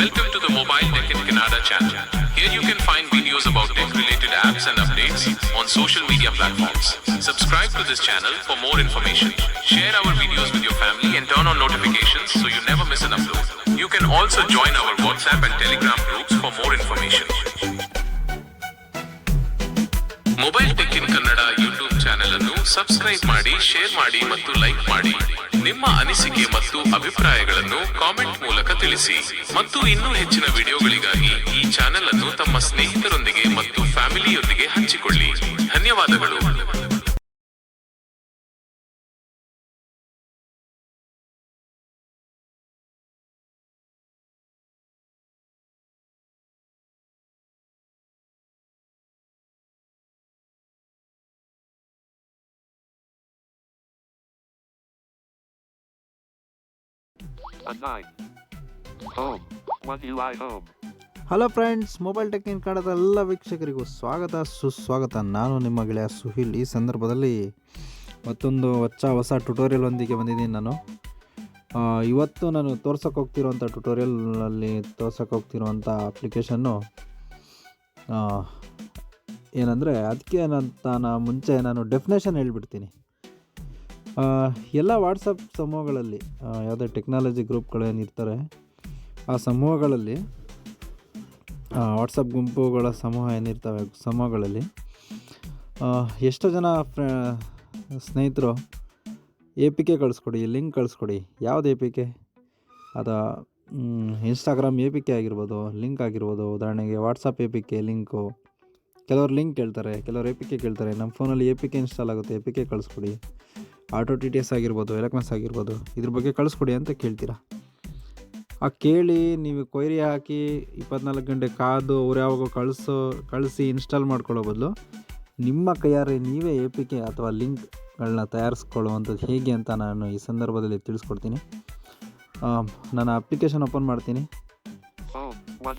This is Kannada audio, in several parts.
Welcome to the Mobile Tech in Canada channel. Here you can find videos about tech related apps and updates on social media platforms. Subscribe to this channel for more information. Share our videos with your family and turn on notifications so you never miss an upload. You can also join our WhatsApp and Telegram groups for more information. Mobile Tech subscribe ಮಾಡಿ ಶೇರ್ ಮಾಡಿ ಮತ್ತು ಲೈಕ್ ಮಾಡಿ. ನಿಮ್ಮ ಅನಿಸಿಕೆ ಮತ್ತು ಅಭಿಪ್ರಾಯಗಳನ್ನು ಕಾಮೆಂಟ್ ಮೂಲಕ ತಿಳಿಸಿ. ಮತ್ತು ಇನ್ನೂ ಹೆಚ್ಚಿನ ವಿಡಿಯೋಗಳಿಗಾಗಿ ಈ ಚಾನೆಲ್ ಅನ್ನು ತಮ್ಮ ಸ್ನೇಹಿತರೊಂದಿಗೆ ಮತ್ತು ಫ್ಯಾಮಿಲಿಯೊಂದಿಗೆ ಹಂಚಿಕೊಳ್ಳಿ. ಧನ್ಯವಾದಗಳು. A 9. Home. One UI home. Hello friends mobile technic ಕಾಣದ ಎಲ್ಲ ವೀಕ್ಷಕರಿಗೂ ಸ್ವಾಗತ, ಸುಸ್ವಾಗತ ನಾನು ನಿಮ್ಮ ಗೆಳೆಯ ಸುಹಿಲ್ ಈ ಸಂದರ್ಭದಲ್ಲಿ ಮತ್ತೊಂದು ಹೊಚ್ಚ ಹೊಸ ಟ್ಯುಟೋರಿಯಲ್ ಒಂದಿಗೆ ಬಂದಿದ್ದೀನಿ ನಾನು ಇವತ್ತು ನಾನು ತೋರ್ಸಕ್ಕೆ ಹೋಗ್ತಿರುವಂಥ ಟ್ಯುಟೋರಿಯಲ್ನಲ್ಲಿ ತೋರ್ಸಕ್ಕೆ ಹೋಗ್ತಿರುವಂಥ ಅಪ್ಲಿಕೇಶನ್ನು ಏನಂದರೆ ಅದಕ್ಕೆ ನಾನು ಮುಂಚೆ ನಾನು ಡೆಫಿನೇಷನ್ ಹೇಳ್ಬಿಡ್ತೀನಿ ಎಲ್ಲ ವಾಟ್ಸಪ್ ಸಮೂಹಗಳಲ್ಲಿ ಯಾವುದೇ ಟೆಕ್ನಾಲಜಿ ಗ್ರೂಪ್ಗಳೇನಿರ್ತಾರೆ ಆ ಸಮೂಹಗಳಲ್ಲಿ ವಾಟ್ಸಪ್ ಗುಂಪುಗಳ ಸಮೂಹ ಏನಿರ್ತವೆ ಸಮೂಹಗಳಲ್ಲಿ ಎಷ್ಟು ಜನ ಸ್ನೇಹಿತರು ಎ ಪಿ ಕೆ ಕಳಿಸ್ಕೊಡಿ, ಲಿಂಕ್ ಕಳಿಸ್ಕೊಡಿ, ಯಾವ್ದು ಎ ಪಿ ಕೆ? ಅದು ಇನ್ಸ್ಟಾಗ್ರಾಮ್ ಎ ಪಿ ಕೆ ಆಗಿರ್ಬೋದು, ಲಿಂಕ್ ಆಗಿರ್ಬೋದು, ಉದಾಹರಣೆಗೆ WhatsApp A P K link, ಕೆಲವರು ಲಿಂಕ್ ಕೇಳ್ತಾರೆ, ಕೆಲವರು ಎ ಪಿ ಕೆ ಕೇಳ್ತಾರೆ, ನಮ್ಮ ಫೋನಲ್ಲಿ ಎ ಪಿ ಕೆ ಇನ್ಸ್ಟಾಲ್ ಆಗುತ್ತೆ, ಎ ಪಿ ಕೆ ಕಳಿಸ್ಕೊಡಿ. ಆಟೋ ಟಿ ಟಿ ಎಸ್ ಆಗಿರ್ಬೋದು ಎಲೆಕ್ಮೆನ್ಸ್ ಆಗಿರ್ಬೋದು ಇದ್ರ ಬಗ್ಗೆ ಕಳಿಸ್ಕೊಡಿ ಅಂತ ಕೇಳ್ತೀರಾ ಆ ಕೇಳಿ ನೀವು ಕೊಯ್ರಿ ಹಾಕಿ ಇಪ್ಪತ್ನಾಲ್ಕು ಗಂಟೆ ಕಾದು ಅವ್ರು ಯಾವಾಗ ಕಳಿಸೋ ಕಳಿಸಿ ಇನ್ಸ್ಟಾಲ್ ಮಾಡ್ಕೊಳ್ಳೋ ಬದಲು ನಿಮ್ಮ ಕೈಯಾರೆ ನೀವೇ ಎ ಪಿ ಕೆ ಅಥವಾ ಲಿಂಕ್ಗಳನ್ನ ತಯಾರಿಸ್ಕೊಳ್ಳುವಂಥದ್ದು ಹೇಗೆ ಅಂತ ನಾನು ಈ ಸಂದರ್ಭದಲ್ಲಿ ತಿಳಿಸ್ಕೊಡ್ತೀನಿ ನಾನು ಅಪ್ಲಿಕೇಶನ್ ಓಪನ್ ಮಾಡ್ತೀನಿ. 1.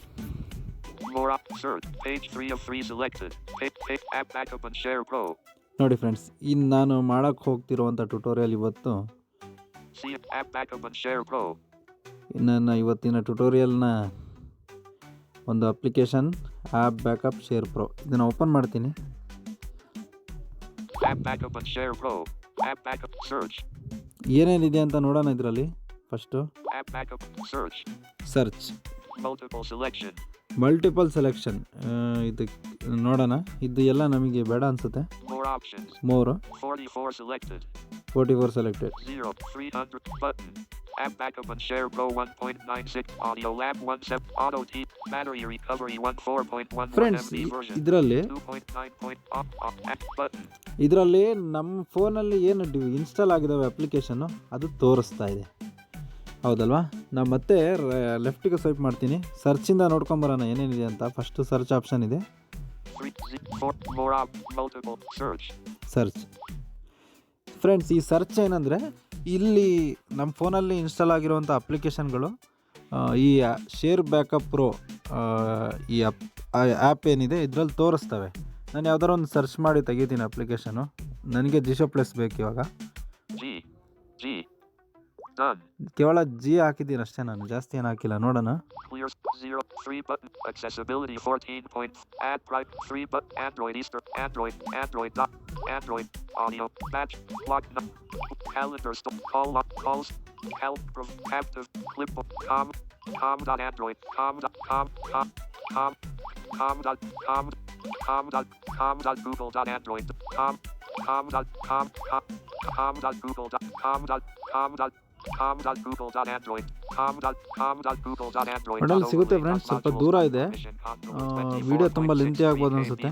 More options. Page 3 of 3 selected. Pick, pick, app backup and share pro. ನೋಡಿ ಫ್ರೆಂಡ್ಸ್ ಇನ್ನು ನಾನು ಮಾಡೋಕ್ಕೆ ಹೋಗ್ತಿರುವಂಥ ಟ್ಯುಟೋರಿಯಲ್ ಇವತ್ತು. ನನ್ನ ಇವತ್ತಿನ ಟ್ಯುಟೋರಿಯಲ್ನ ಒಂದು application app backup share pro ಇದನ್ನು ಓಪನ್ ಮಾಡ್ತೀನಿ. ಏನೇನಿದೆ ಅಂತ ನೋಡೋಣ ಇದರಲ್ಲಿ first. Search multiple selection multiple selection ಇದು ನೋಡೋಣ. ಇದು ಎಲ್ಲ ನಮಗೆ ಬೇಡ ಅನ್ಸುತ್ತೆ. More options more 44 selected 44 selected 0 300 app backup and share pro 1.96 audio ಲ್ಯಾಪ್ 1 ಸೆಪ್ ಆಟೋ ಟೀಪ್ ಬ್ಯಾಟರಿ ರಿಕವರಿ 14.1 ಫ್ರೆಂಡ್ಸ್ ಇದರಲ್ಲಿ ಇದರಲ್ಲಿ ನಮ್ಮ ಫೋನ್ ಏನು ಇನ್‌ಸ್ಟಾಲ್ ಆಗಿದಾವೆ ಅಪ್ಲಿಕೇಶನ್ ಅದು ತೋರಿಸ್ತಾ ಇದೆ. ಹೌದಲ್ವಾ? ನಾನು ಮತ್ತೆ ಲೆಫ್ಟಿಗೆ ಸ್ವೈಪ್ ಮಾಡ್ತೀನಿ. ಸರ್ಚಿಂದ ನೋಡ್ಕೊಂಬರೋಣ ಏನೇನಿದೆ ಅಂತ. ಫಸ್ಟು ಸರ್ಚ್ ಆಪ್ಷನ್ ಇದೆ. ಸರ್ಚ್ ಫ್ರೆಂಡ್ಸ್ ಈ ಸರ್ಚ್ ಏನಂದರೆ, ಇಲ್ಲಿ ನಮ್ಮ ಫೋನಲ್ಲಿ ಇನ್ಸ್ಟಾಲ್ ಆಗಿರುವಂಥ ಅಪ್ಲಿಕೇಶನ್ಗಳು ಈ ಶೇರ್ ಬ್ಯಾಕಪ್ ಪ್ರೋ ಈ ಅಪ್ ಆ್ಯಪ್ ಏನಿದೆ, ಇದರಲ್ಲಿ ತೋರಿಸ್ತವೆ. ನಾನು ಯಾವ್ದಾರು ಒಂದು ಸರ್ಚ್ ಮಾಡಿ ತೆಗಿತೀನಿ ಅಪ್ಲಿಕೇಶನು ನನಗೆ ಜಿಶೋ ಪ್ಲಸ್ ಬೇಕು ಇವಾಗ. G G. done. ಕೇವಲ ಜಿ ಹಾಕಿದ್ದೀನಿ ಅಷ್ಟೇ ನಾನು ಜಾಸ್ತಿ ಏನು ಹಾಕಿಲ್ಲ ನೋಡೋಣ Clear s- zero three button accessibility fourteen point add private three but Android Easter Android Android dot Android audio match block num calendar stop call up calls help prov- active clip com com dot Android com dot com com com com dot com com dot com dot Google dot Android com com dot com com com dot Google dot com dot com dot dot ಸಿಗುತ್ತೆ ಫ್ರೆಂಡ್ಸ್ ಸ್ವಲ್ಪ ದೂರ ಇದೆ permission control ಆ, 24.63 ವಿಡಿಯೋ ತುಂಬ ಲೆಂತಿ ಆಗ್ಬೋದು ಅನ್ಸುತ್ತೆ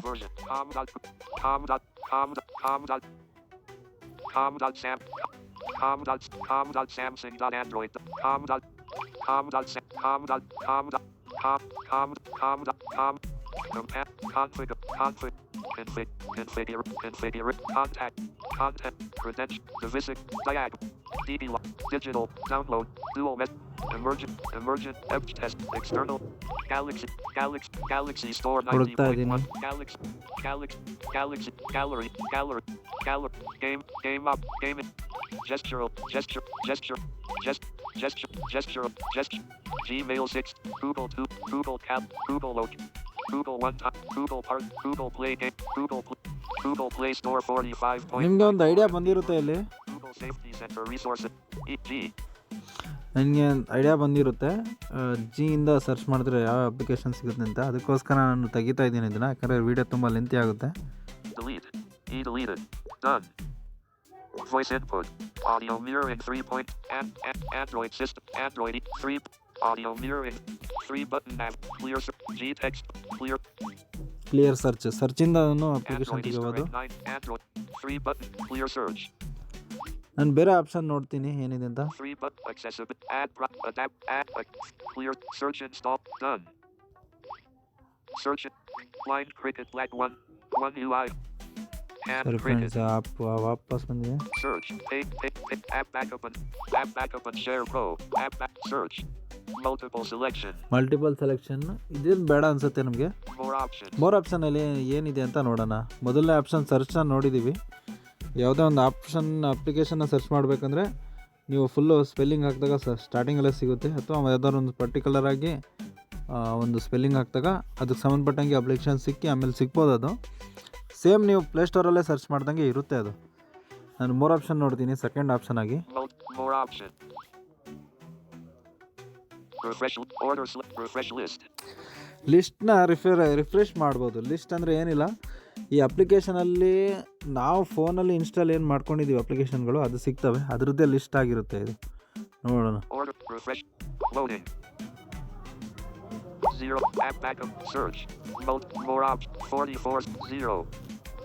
config Config. Config. Configure. Configure. Contact. Content. Credential. visit. Diag. DB. Digital. Download. Dual Met. Emergent. Emergent. F test. External. Galaxy. Galaxy. Galaxy Store 90.1. Galaxy. Galaxy. Galaxy. Gallery. Gallery. Gallery. Game. Game up. Game. Gestural. Gesture. Gesture. Gest. Gesture. Gesture. Gesture. Gmail 6. Google 2. Google Cap. Google Loc. ನಿಮ್ಗೆ ಒಂದು ಐಡಿಯಾ ಬಂದಿರುತ್ತೆ ಇಲ್ಲಿ? ನನಗೆ ಐಡಿಯಾ ಬಂದಿರುತ್ತೆ. ಜಿಯಿಂದ ಸರ್ಚ್ ಮಾಡಿದ್ರೆ ಯಾವ ಅಪ್ಲಿಕೇಶನ್ ಸಿಗುತ್ತೆ ಅಂತ. ಅದಕ್ಕೋಸ್ಕರ ನಾನು ತೆಗಿತಾ ಇದ್ದೀನಿ ಇದನ್ನ ಯಾಕಂದ್ರೆ ವಿಡಿಯೋ ತುಂಬ ಲೆಂತಿ ಆಗುತ್ತೆ. audio mirroring, 3 button nav, clear, s- G text, clear, clear search ಸರ್ಚಿಂದ application Android Easter ತೆಗಿಬೋದು egg 9, Android, 3 button, clear search, ನಾನು ಬೇರೆ ಆಪ್ಷನ್ ನೋಡ್ತೀನಿ ಏನಿದೆ ಅಂತ 3 button, accessibility, add, pro- adapt, add, uh, clear, search install, done. Search, it, blind cricket, black 1, 1 UI, hand ಸರಿ cricket. ಫ್ರೆಂಡ್ಸ್ ಆಪ್ ವಾಪಸ್ ಬಂದಿದೆ selection. ಮಲ್ಟಿಪಲ್ ಸೆಲೆಕ್ಷನ್ ಇದೇನು ಬೇಡ ಅನ್ಸುತ್ತೆ ನಮಗೆ? ಮೋರ್ ಆಪ್ಷನ್ ಅಲ್ಲಿ ಏನಿದೆ ಅಂತ ನೋಡೋಣ. ಮೊದಲನೇ ಆಪ್ಷನ್ ಸರ್ಚ್ನ ನೋಡಿದ್ದೀವಿ ಯಾವುದೇ ಒಂದು ಆಪ್ಷನ್ ಅಪ್ಲಿಕೇಶನ್ನ ಸರ್ಚ್ ಮಾಡಬೇಕಂದ್ರೆ ನೀವು ಫುಲ್ಲು ಸ್ಪೆಲ್ಲಿಂಗ್ ಹಾಕಿದಾಗ ಸ ಸ್ಟಾರ್ಟಿಂಗಲ್ಲೇ ಸಿಗುತ್ತೆ. ಅಥವಾ ಯಾವ್ದಾದ್ರು ಒಂದು ಪರ್ಟಿಕ್ಯುಲರ್ ಆಗಿ ಒಂದು ಸ್ಪೆಲ್ಲಿಂಗ್ ಹಾಕಿದಾಗ ಅದಕ್ಕೆ ಸಂಬಂಧಪಟ್ಟಂಗೆ ಅಪ್ಲಿಕೇಶನ್ ಸಿಕ್ಕಿ ಆಮೇಲೆ ಸಿಗ್ಬೋದು ಅದು. ಸೇಮ್ ನೀವು ಪ್ಲೇಸ್ಟೋರಲ್ಲೇ ಸರ್ಚ್ ಮಾಡ್ದಂಗೆ ಇರುತ್ತೆ ಅದು ನಾನು ಮೂರು ಆಪ್ಷನ್ ನೋಡ್ತೀನಿ ಸೆಕೆಂಡ್ ಆಪ್ಷನ್ ಆಗಿ. ಲಿಸ್ಟ್ನ ರಿಫ್ರೆ ರಿಫ್ರೆಶ್ ಮಾಡ್ಬೋದು ಲಿಸ್ಟ್ ಅಂದರೆ ಏನಿಲ್ಲ ಈ ಅಪ್ಲಿಕೇಶನಲ್ಲಿ ನಾವು ಫೋನಲ್ಲಿ ಇನ್ಸ್ಟಾಲ್ ಏನು ಮಾಡ್ಕೊಂಡಿದ್ದೀವಿ ಅಪ್ಲಿಕೇಶನ್ಗಳು ಅದು ಸಿಗ್ತವೆ ಅದರದ್ದೇ ಲಿಸ್ಟ್ ಆಗಿರುತ್ತೆ ಇದು ನೋಡೋಣ. Zero app backup search. mode more option. 44 zero.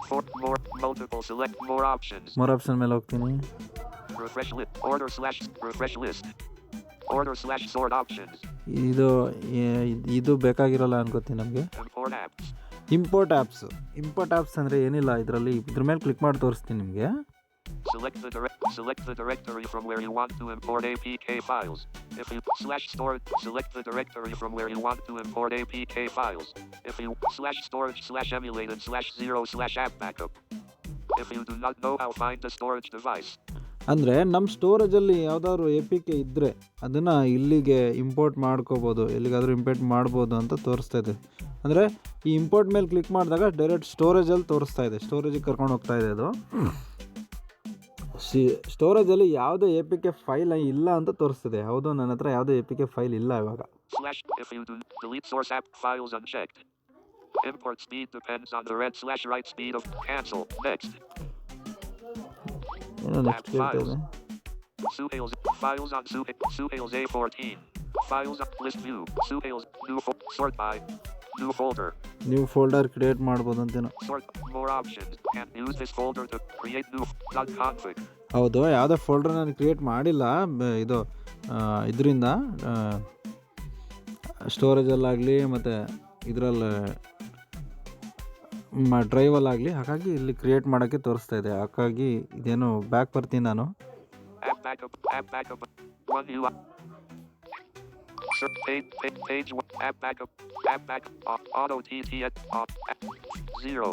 Four more multiple select more options. ಮೂರು ಆಪ್ಷನ್ ಮೇಲೆ ಹೋಗ್ತೀನಿ Refresh list. Order slash refresh list. Order slash sort options. ಇದು ಇದು ಬೇಕಾಗಿರಲ್ಲ ಅನ್ಕೋತೀನಿ ನಮಗೆ ಇಂಪೋರ್ಟ್ ಆ್ಯಪ್ಸ್ ಇಂಪೋರ್ಟ್ ಆ್ಯಪ್ಸ್ ಅಂದರೆ ಏನಿಲ್ಲ ಇದರಲ್ಲಿ ಇದ್ರ ಮೇಲೆ ಕ್ಲಿಕ್ ಮಾಡಿ ತೋರಿಸ್ತೀನಿ ನಿಮಗೆ Select the direct select the directory from where you want to import APK files. If you slash store, select the directory from where you want to import APK files. If you slash storage slash emulated slash zero slash app backup. If you do not know how find the storage device. ಅಂದರೆ ನಮ್ಮ ಸ್ಟೋರೇಜಲ್ಲಿ ಯಾವುದಾದ್ರು ಎ ಪಿ ಕೆ ಇದ್ದರೆ ಅದನ್ನು ಇಲ್ಲಿಗೆ ಇಂಪೋರ್ಟ್ ಮಾಡ್ಕೋಬೋದು ಎಲ್ಲಿಗಾದರೂ ಇಂಪೋರ್ಟ್ ಮಾಡ್ಬೋದು ಅಂತ ತೋರಿಸ್ತಾ ಇದೆ ಅಂದರೆ ಈ ಇಂಪೋರ್ಟ್ ಮೇಲೆ ಕ್ಲಿಕ್ ಮಾಡಿದಾಗ ಡೈರೆಕ್ಟ್ ಸ್ಟೋರೇಜಲ್ಲಿ ತೋರಿಸ್ತಾ ಇದೆ ಸ್ಟೋರೇಜಿಗೆ ಕರ್ಕೊಂಡು ಹೋಗ್ತಾ ಇದೆ ಅದು ಸ್ಟೋರೇಜ್ ಅಲ್ಲಿ ಯಾವುದೇ ಎಪಿಕೆ ಫೈಲ್ ಇಲ್ಲ ಅಂತ ತೋರಿಸ್ತದೆ. ಯಾವುದೋ ನನ್ನತ್ರ ಯಾವ್ದು ಎಪಿಕೆ ಫೈಲ್ ಇಲ್ಲ ಇವಾಗ. ಫ್ಲೇಷ್ಕೆ ಫ್ಲಾವ್ ಊಸ್ ಅನ್ ಶೆಕ್ಟ್ ಫೋರ್ಟ್ ಮೀನ್ಸ್ ರೆಡ್ ಸ್ಲ್ಯಾಶ್ ರೈಟ್ಸ್ ಮೀಟ್ಸ್ ಕೈ ಹೋಜೆಕ್ ಫ್ಲಾವ್ ಯೂಂಸ್ ಕೈ ಹೋಜೆ ಫೋರ್ ಟೀನ್ ಫ್ಲಾವ್ ಯೂನ್ಸ್ ಪೊಲೀಸ್ ನೀವು ಫೋಲ್ಡರ್ ಕ್ರಿಯೇಟ್ ಮಾಡ್ಬೋದು ಅಂತೇನು Sort more options. And use this folder to create new dot config. ಹೌದು ಯಾವುದೇ ಫೋಲ್ಡರ್ ನಾನು ಕ್ರಿಯೇಟ್ ಮಾಡಿಲ್ಲ ಇದು ಇದರಿಂದ ಸ್ಟೋರೇಜಲ್ಲಾಗಲಿ ಮತ್ತು ಇದರಲ್ಲಿ ಡ್ರೈವಲ್ಲಾಗಲಿ ಹಾಗಾಗಿ ಇಲ್ಲಿ ಕ್ರಿಯೇಟ್ ಮಾಡೋಕ್ಕೆ ತೋರಿಸ್ತಾ ಇದೆ ಹಾಗಾಗಿ ಇದೇನು ಬ್ಯಾಕ್ ಬರ್ತೀನಿ ನಾನು Search page, page, page one. App backup. App backup. Off. Auto TTS. Off. App. Zero.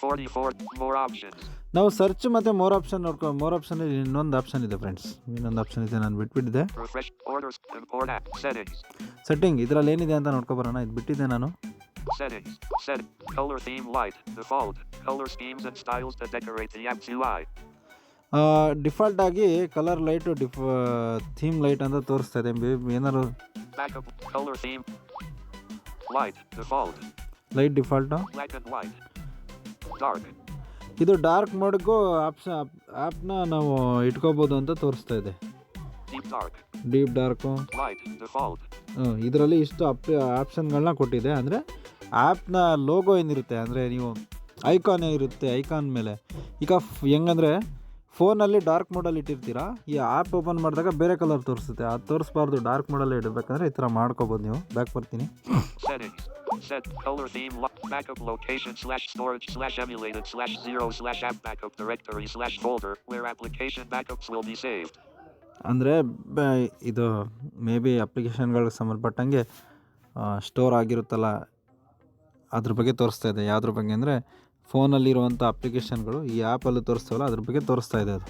44. More options. ನಾವು ಸರ್ಚ್ ಮತ್ತು ಮೋರ್ ಆಪ್ಷನ್ ನೋಡ್ಕೊ ಮೋರ್ ಆಪ್ಷನಲ್ಲಿ ಇನ್ನೊಂದು ಆಪ್ಷನ್ ಇದೆ ಫ್ರೆಂಡ್ಸ್ ಇನ್ನೊಂದು ಆಪ್ಷನ್ ಇದೆ ನಾನು ಬಿಟ್ಬಿಟ್ಟಿದ್ದೆ Refresh. Orders. Import app. Settings. Setting ಇದರಲ್ಲಿ ಏನಿದೆ ಅಂತ ನೋಡ್ಕೊಬರೋಣ ಇದು ಬಿಟ್ಟಿದ್ದೆ ನಾನು Settings. Set. Color theme light. Default. Color schemes and styles to decorate the app's UI. Default ಆಗಿ ಕಲರ್ ಲೈಟು ಡಿಫ್ ಥೀಮ್ ಲೈಟ್ ಅಂತ ತೋರಿಸ್ತಾ ಇದೆ. ಏನಾರು. Light default. ಇದು ಡಾರ್ಕ್ ಮೋಡ್ಗೂ ಆಪ್ಷನ್ ಆ್ಯಪ್ನ ನಾವು ಇಟ್ಕೋಬೋದು ಅಂತ ತೋರಿಸ್ತಾ ಇದೆ. ಡೀಪ್ ಡಾರ್ಕು ಹ್ಞೂ. ಇದರಲ್ಲಿ ಇಷ್ಟು ಅಪ್ ಆಪ್ಷನ್ಗಳನ್ನ ಕೊಟ್ಟಿದೆ. ಅಂದರೆ ಆ್ಯಪ್ನ ಲೋಗೋ ಏನಿರುತ್ತೆ? ಅಂದರೆ ನೀವು ಐಕಾನ್ ಏನಿರುತ್ತೆ? ಐಕಾನ್ ಮೇಲೆ. ಈಗ ಹೆಂಗಂದರೆ ಫೋನಲ್ಲಿ ಡಾರ್ಕ್ ಮೋಡಲ್ಲಿ ಇಟ್ಟಿರ್ತೀರಾ? ಈ ಆ್ಯಪ್ ಓಪನ್ ಮಾಡಿದಾಗ ಬೇರೆ ಕಲರ್ ತೋರಿಸುತ್ತೆ. ಅದು ತೋರಿಸ್ಬಾರ್ದು ಡಾರ್ಕ್ ಮೋಡಲ್ಲಿ ಇಡಬೇಕಂದ್ರೆ ಈ ಥರ ಮಾಡ್ಕೋಬೋದು ನೀವು. ಬ್ಯಾಕ್ ಬರ್ತೀನಿ. ಆಪ್ ಅಂದರೆ ಇದು ಮೇ ಬಿ ಅಪ್ಲಿಕೇಶನ್ಗಳಿಗೆ ಸಂಬಂಧಪಟ್ಟಂಗೆ ಸ್ಟೋರ್ ಆಗಿರುತ್ತಲ್ಲ ಅದ್ರ ಬಗ್ಗೆ ತೋರಿಸ್ತಾ ಇದೆ. ಯಾವುದ್ರ ಬಗ್ಗೆ ಅಂದರೆ ಫೋನಲ್ಲಿರುವಂಥ ಅಪ್ಲಿಕೇಶನ್ಗಳು ಈ ಆ್ಯಪಲ್ಲಿ ತೋರಿಸ್ತಾವಲ್ಲ ಅದ್ರ ಬಗ್ಗೆ ತೋರಿಸ್ತಾ ಇದೆ ಅದು.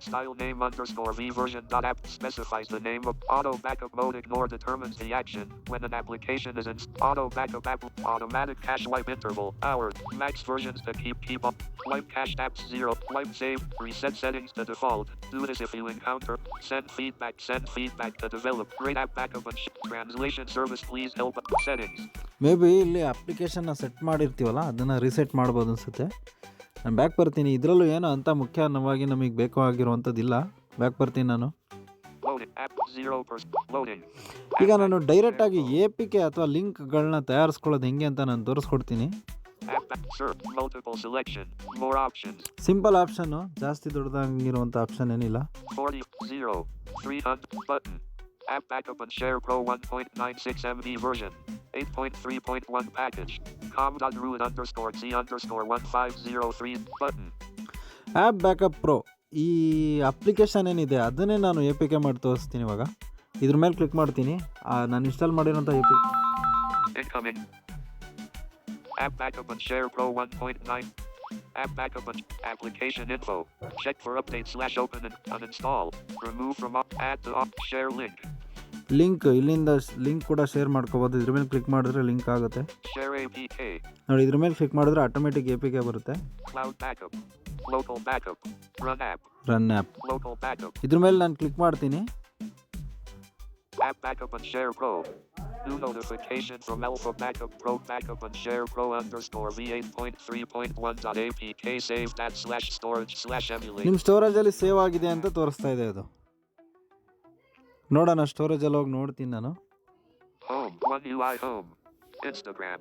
style name underscore v version dot app specifies the name of auto backup mode ignore determines the action when an application is in auto backup app automatic cache wipe interval hour max versions to keep keep up wipe cached apps zero wipe save reset settings to default do this if you encounter send feedback send feedback to develop great app backup and sh- translation service please help settings maybe ಇಲ್ಲಿ ಅಪ್ಲಿಕೇಶನ್ನ ಸೆಟ್ ಮಾಡಿರ್ತೀವಲ್ಲ ಅದನ್ನು ರೀಸೆಟ್ ಮಾಡ್ಬೋದು ಅನಿಸುತ್ತೆ ನಾನು ಬ್ಯಾಕ್ ಬರ್ತೀನಿ. ಇದರಲ್ಲೂ ಏನೋ ಅಂತ ಮುಖ್ಯವಾಗಿ ನಮಗೆ ಬೇಕು ಆಗಿರುವಂಥದ್ದಿಲ್ಲ. ಬ್ಯಾಕ್ ಬರ್ತೀನಿ ನಾನು. ಈಗ ನಾನು ಡೈರೆಕ್ಟಾಗಿ ಎ ಪಿ ಕೆ ಅಥವಾ ಲಿಂಕ್ಗಳನ್ನ ತಯಾರಿಸ್ಕೊಳ್ಳೋದು ಹೆಂಗೆ ಅಂತ ನಾನು ತೋರಿಸ್ಕೊಡ್ತೀನಿ. ಸಿಂಪಲ್ ಆಪ್ಷನ್ನು ಜಾಸ್ತಿ ದೊಡ್ಡದಾಗಿರುವಂಥ ಆಪ್ಷನ್ ಏನಿಲ್ಲ. 40 0 300 button app backup and share pro 1.96 mb version 8.3.1 package com.root underscore z underscore 1503 button App backup pro. ಈ ಅಪ್ಲಿಕೇಶನ್ ಏನಿದೆ ಅದನ್ನೇ ನಾನು ಎ ಪಿ ಕೆ ಮಾಡಿ ತೋರಿಸ್ತೀನಿ ಇವಾಗ ಇದ್ರ ಮೇಲೆ ಕ್ಲಿಕ್ ಮಾಡ್ತೀನಿ ನಾನು ಇನ್ಸ್ಟಾಲ್ ಮಾಡಿರೋಂಥ A P incoming app backup and share pro 1.9 app backup and application info check for update slash open and uninstall remove from up. add to up. share link link ಇಲ್ಲಿಂದ ಲಿಂಕ್ ಕೂಡ ಶೇರ್ ಮಾಡ್ಕೋಬೋದು ಇದ್ರ ಮೇಲೆ ಕ್ಲಿಕ್ ಮಾಡಿದ್ರೆ ಲಿಂಕ್ ಆಗುತ್ತೆ share apk ನೋಡಿ ಇದ್ರ ಮೇಲೆ ಕ್ಲಿಕ್ ಮಾಡಿದ್ರೆ ಆಟೋಮೆಟಿಕ್ ಎ ಪಿ ಕೆ ಬರುತ್ತೆ cloud backup local backup run app run app local backup ಇದ್ರ ಮೇಲೆ ನಾನು ಕ್ಲಿಕ್ ಮಾಡ್ತೀನಿ New notification from Alpha Backup Pro Backup and Share Pro underscore v8.3.1.apk saved at slash storage slash emulate. ನಿಮ್ಮ ಸ್ಟೋರೇಜಲ್ಲಿ ಸೇವ್ ಆಗಿದೆ ಅಂತ ತೋರಿಸ್ತಾ ಇದೆ ಅದು ನೋಡೋಣ ಸ್ಟೋರೇಜಲ್ಲಿ ಹೋಗಿ ನೋಡ್ತೀನಿ ನಾನು Home. One UI Home. Instagram.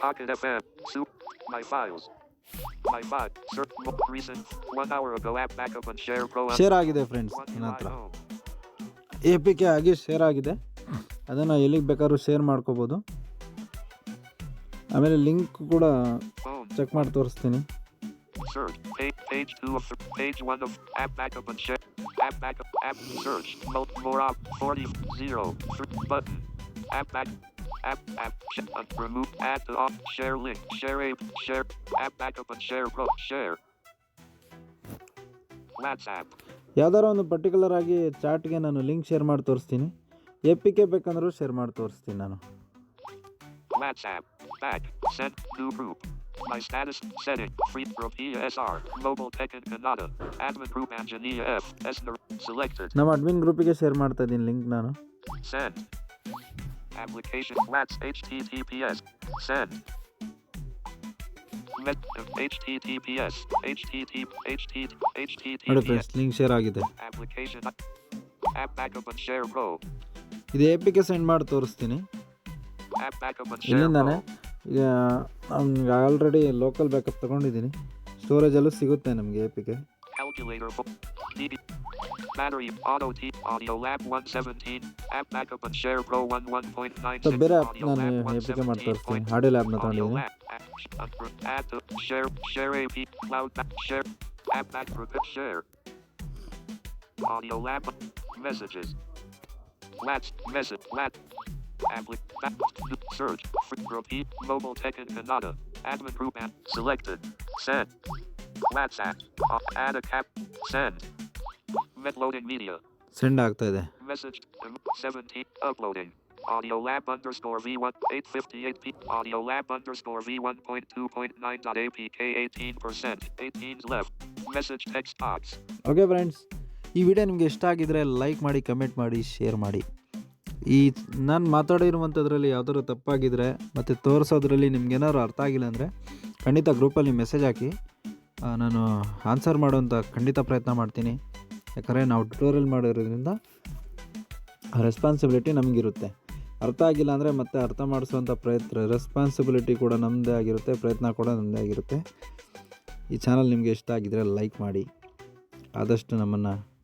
Pocket FM. Soup. My files. My bot. Search. Recent. One hour ago. App Backup and Share Pro. Share ಆಗಿದೆ ಫ್ರೆಂಡ್ಸ್ ನನ್ನ ಹತ್ರ. ಎ ಪಿ ಕೆ ಆಗಿ ಶೇರ್ ಆಗಿದೆ ಅದನ್ನು ಎಲ್ಲಿಗೆ ಬೇಕಾದ್ರೂ ಶೇರ್ ಮಾಡ್ಕೋಬೋದು ಆಮೇಲೆ ಲಿಂಕ್ ಕೂಡ ಚೆಕ್ ಮಾಡಿ ತೋರಿಸ್ತೀನಿ Search. Page, page 2 of th- page 1 of app. App backup. App search. Mul- more op. 40. 0. Th- button. App back. App. App. Sh- uh, remove. Add to off. Share link. Share app. Share. App backup and share pro. Share. WhatsApp. ಯಾವ್ದಾರ ಒಂದು ಪರ್ಟಿಕ್ಯುಲರ್ ಆಗಿ ಚಾಟ್ಗೆ ನಾನು ಲಿಂಕ್ ಶೇರ್ ಮಾಡಿ ತೋರಿಸ್ತೀನಿ ಎ ಪಿ ಕೆ ಬೇಕಂದ್ರೂ ಶೇರ್ ಮಾಡಿ ತೋರಿಸ್ತೀನಿ ನಾನು WhatsApp. Back. New group. My status. Setting. Free. Propia ESR. Mobile Tech and Canada. Admin group engineer F. Esner. Selected. ನಮ್ಮ ಅಡ್ಮಿನ್ ಗ್ರೂಪಿಗೆ ಶೇರ್ ಮಾಡ್ತಾ ಇದ್ದೀನಿ ಲಿಂಕ್ ನಾನು Send. Application Whats HTTPS. Send. Met, HTTPS. HTTP. HTTP. ನೋಡಿ HTTPS. ಫ್ರೆಂಡ್ಸ್ ಲಿಂಕ್ ಶೇರ್ ಆಗಿದೆ Application. App Backup and Share Pro. ಇದು ಎ ಪಿಕೆ ಸೆಂಡ್ ಮಾಡಿ ತೋರಿಸ್ತೀನಿ. ಆ ಈಗ ಆಫ್ ಯಂ ಆಲ್ರೆಡಿ ಲೋಕಲ್ ಬ್ಯಾಕಪ್ ತಗೊಂಡಿದೀನಿ ಸ್ಟೋರೇಜ್ ಎಲ್ಲ ಸಿಗುತ್ತೆ ನಮಗೆ ಎಪಿಕೆ ಹಾವ್ ಯು ವೈಟೊ ಆಲ್ ಅವ್ ತೀನ್ ಆಲ್ ದ್ ಲ್ಯಾಬ ಒನ್ ಸೆವೆನ್ ತೀನ್ app the share ಬ್ಲೊ one one point nine send point ಆಯ್ತು share all ಯಾಬ್ messages Lats, message, lat. Applic, back, search, free, repeat, mobile tech and Canada. Admin group app, selected. Send. WhatsApp, uh, add a cap, send. Met loading media. Send ಆಗ್ತಾ ಇದೆ Message um, 17 uploading. Audio lab underscore V1 858p. Audio lab underscore V1.2.9.apk 18%. 18's left. Message text box. Okay friends ಈ ವಿಡಿಯೋ ನಿಮಗೆ ಇಷ್ಟ ಆಗಿದ್ರೆ ಲೈಕ್ ಮಾಡಿ, ಕಮೆಂಟ್ ಮಾಡಿ, ಶೇರ್ ಮಾಡಿ. ಈ ನಾನು ಮಾತಾಡಿರುವಂಥದ್ರಲ್ಲಿ ಯಾವ್ದಾದ್ರು ತಪ್ಪಾಗಿದ್ರೆ ಮತ್ತು ತೋರಿಸೋದ್ರಲ್ಲಿ ನಿಮ್ಗೇನಾದ್ರು ಅರ್ಥ ಆಗಿಲ್ಲ ಅಂದರೆ ಖಂಡಿತ ಗ್ರೂಪಲ್ಲಿ ಮೆಸೇಜ್ ಹಾಕಿ. ನಾನು ಆನ್ಸರ್ ಮಾಡುವಂಥ ಖಂಡಿತ ಪ್ರಯತ್ನ ಮಾಡ್ತೀನಿ. ಯಾಕಂದರೆ ನಾವು ಟ್ಯೂಟೋರಿಯಲ್ ಮಾಡಿರೋದ್ರಿಂದ ರೆಸ್ಪಾನ್ಸಿಬಿಲಿಟಿ ನಮಗಿರುತ್ತೆ. ಅರ್ಥ ಆಗಿಲ್ಲ ಅಂದರೆ ಮತ್ತೆ ಅರ್ಥ ಮಾಡಿಸುವಂಥ ಪ್ರಯತ್ನ ರೆಸ್ಪಾನ್ಸಿಬಿಲಿಟಿ ಕೂಡ ನಮ್ಮದೇ ಆಗಿರುತ್ತೆ, ಪ್ರಯತ್ನ ಕೂಡ ನಮ್ಮದೇ ಆಗಿರುತ್ತೆ. ಈ ಚಾನಲ್ ನಿಮಗೆ ಇಷ್ಟ ಆಗಿದ್ರೆ ಲೈಕ್ ಮಾಡಿ. ಆದಷ್ಟು ನಮ್ಮನ್ನು